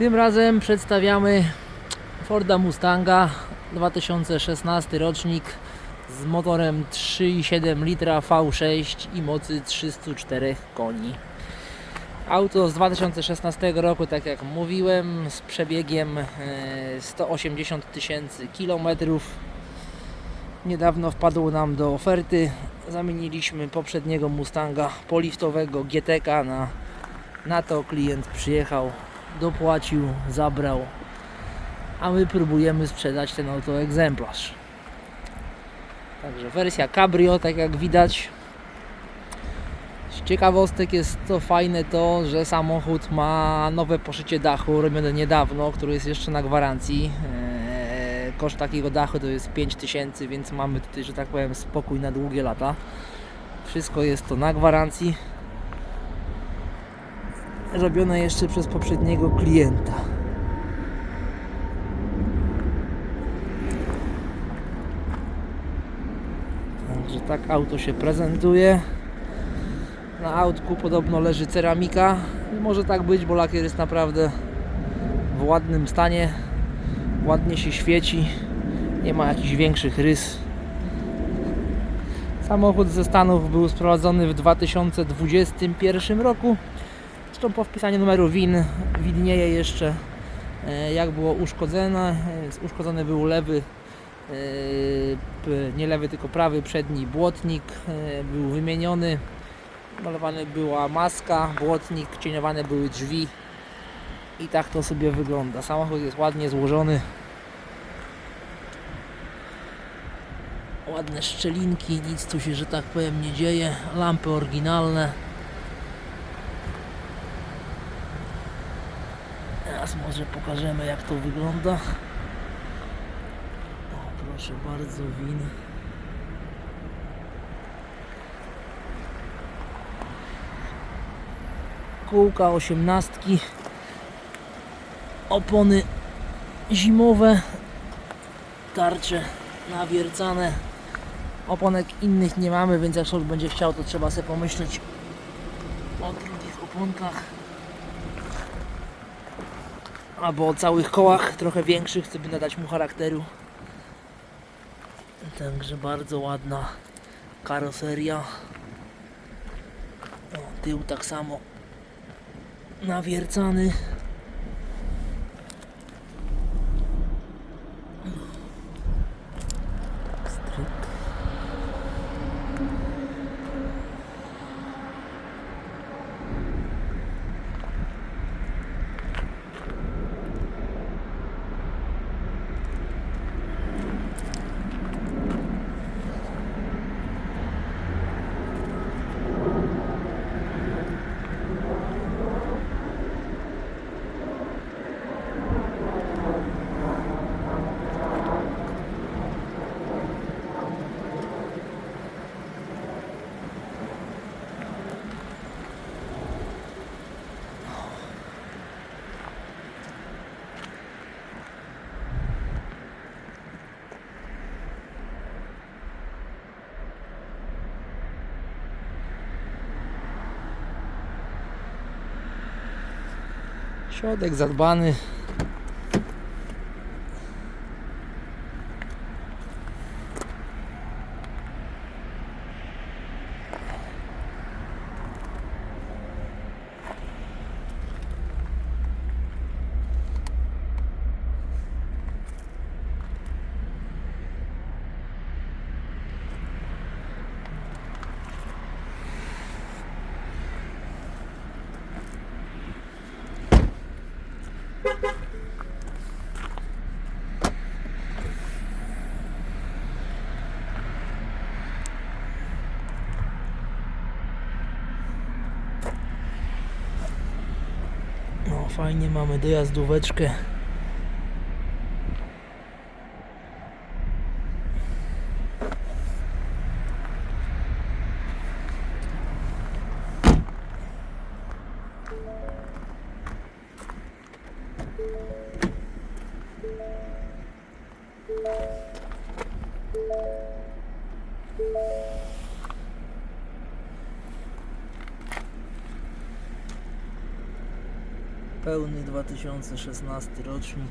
Tym razem przedstawiamy Forda Mustanga 2016 rocznik z motorem 3,7 litra V6 i mocy 304 koni. Auto z 2016 roku, tak jak mówiłem, z przebiegiem e, 180 tysięcy kilometrów. Niedawno wpadło nam do oferty. Zamieniliśmy poprzedniego Mustanga poliftowego GTK na, na to. Klient przyjechał, dopłacił, zabrał, a my próbujemy sprzedać ten oto egzemplarz. Także wersja cabrio, tak jak widać. Z ciekawostek jest to fajne to, że samochód ma nowe poszycie dachu robione niedawno, które jest jeszcze na gwarancji. Eee, Koszt takiego dachu to jest 5000, więc mamy tutaj, że tak powiem, spokój na długie lata. Wszystko jest to na gwarancji. Robione jeszcze przez poprzedniego klienta. Także tak auto się prezentuje. Na autku podobno leży ceramika. I może tak być, bo lakier jest naprawdę w ładnym stanie. Ładnie się świeci. Nie ma jakichś większych rys. Samochód ze Stanów był sprowadzony w 2021 roku. Zresztą po wpisaniu numeru WIN widnieje jeszcze e, jak było uszkodzone. Uszkodzony był lewy e, nie lewy, tylko prawy przedni błotnik e, był wymieniony. Malowana była maska, błotnik, cieniowane były drzwi i tak to sobie wygląda. Samochód jest ładnie złożony. Ładne szczelinki, nic tu się, że tak powiem, nie dzieje. Lampy oryginalne. Teraz może pokażemy jak to wygląda. O, proszę bardzo, win. Kółka osiemnastki. Opony zimowe. Tarcze nawiercane. Oponek innych nie mamy, więc jak ktoś będzie chciał, to trzeba sobie pomyśleć o drugich oponkach. Albo o całych kołach, trochę większych, co by nadać mu charakteru. Także bardzo ładna karoseria. O, tył tak samo nawiercany. Środek zadbany. fajnie mamy dojazdóweczkę. Thank Pełny 2016 rocznik.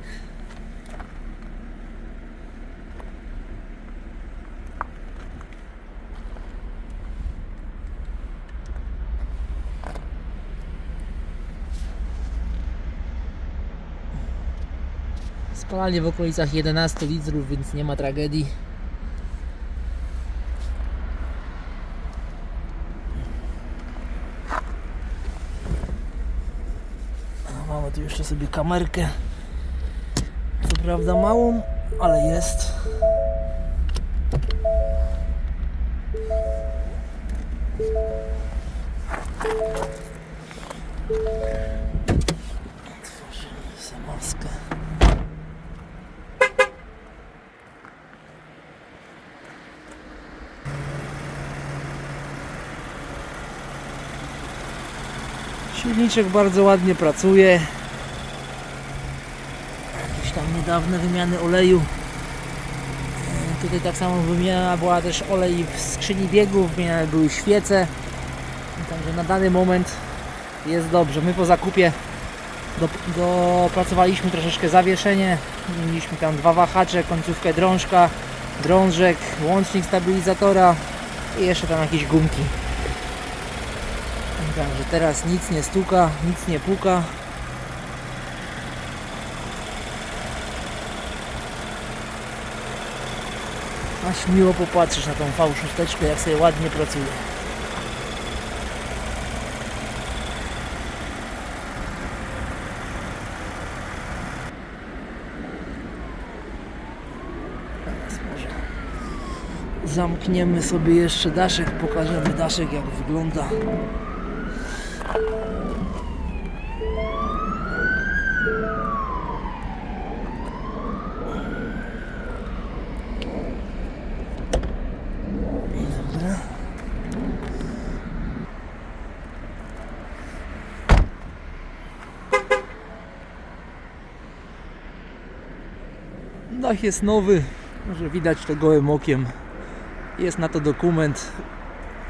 Spalanie w okolicach 11 litrów, więc nie ma tragedii. A Mamy tu jeszcze sobie kamerkę. Co prawda małą, ale jest. Otworzymy. Silniczek bardzo ładnie pracuje. Niedawne wymiany oleju. E, Tutaj tak samo wymiana była też olej w skrzyni biegów, wymieniane były świece. Także na dany moment jest dobrze. My po zakupie do- dopracowaliśmy troszeczkę zawieszenie. Mieliśmy tam dwa wahacze, końcówkę drążka, drążek, łącznik stabilizatora i jeszcze tam jakieś gumki. Także teraz nic nie stuka, nic nie puka. Aż miło popatrzysz na tą V6, jak sobie ładnie pracuje. Zamkniemy sobie jeszcze daszek, pokażemy daszek jak wygląda. Dach jest nowy, może widać to gołym okiem. Jest na to dokument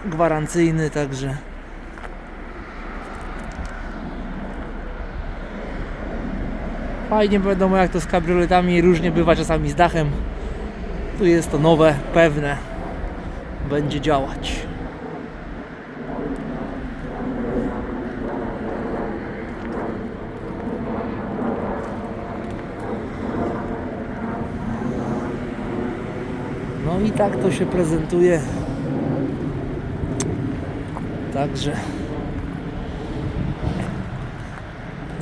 gwarancyjny, także fajnie wiadomo jak to z kabrioletami różnie bywa czasami z dachem. Tu jest to nowe, pewne, będzie działać. No i tak to się prezentuje. Także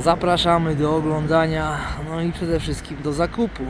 zapraszamy do oglądania, no i przede wszystkim do zakupu.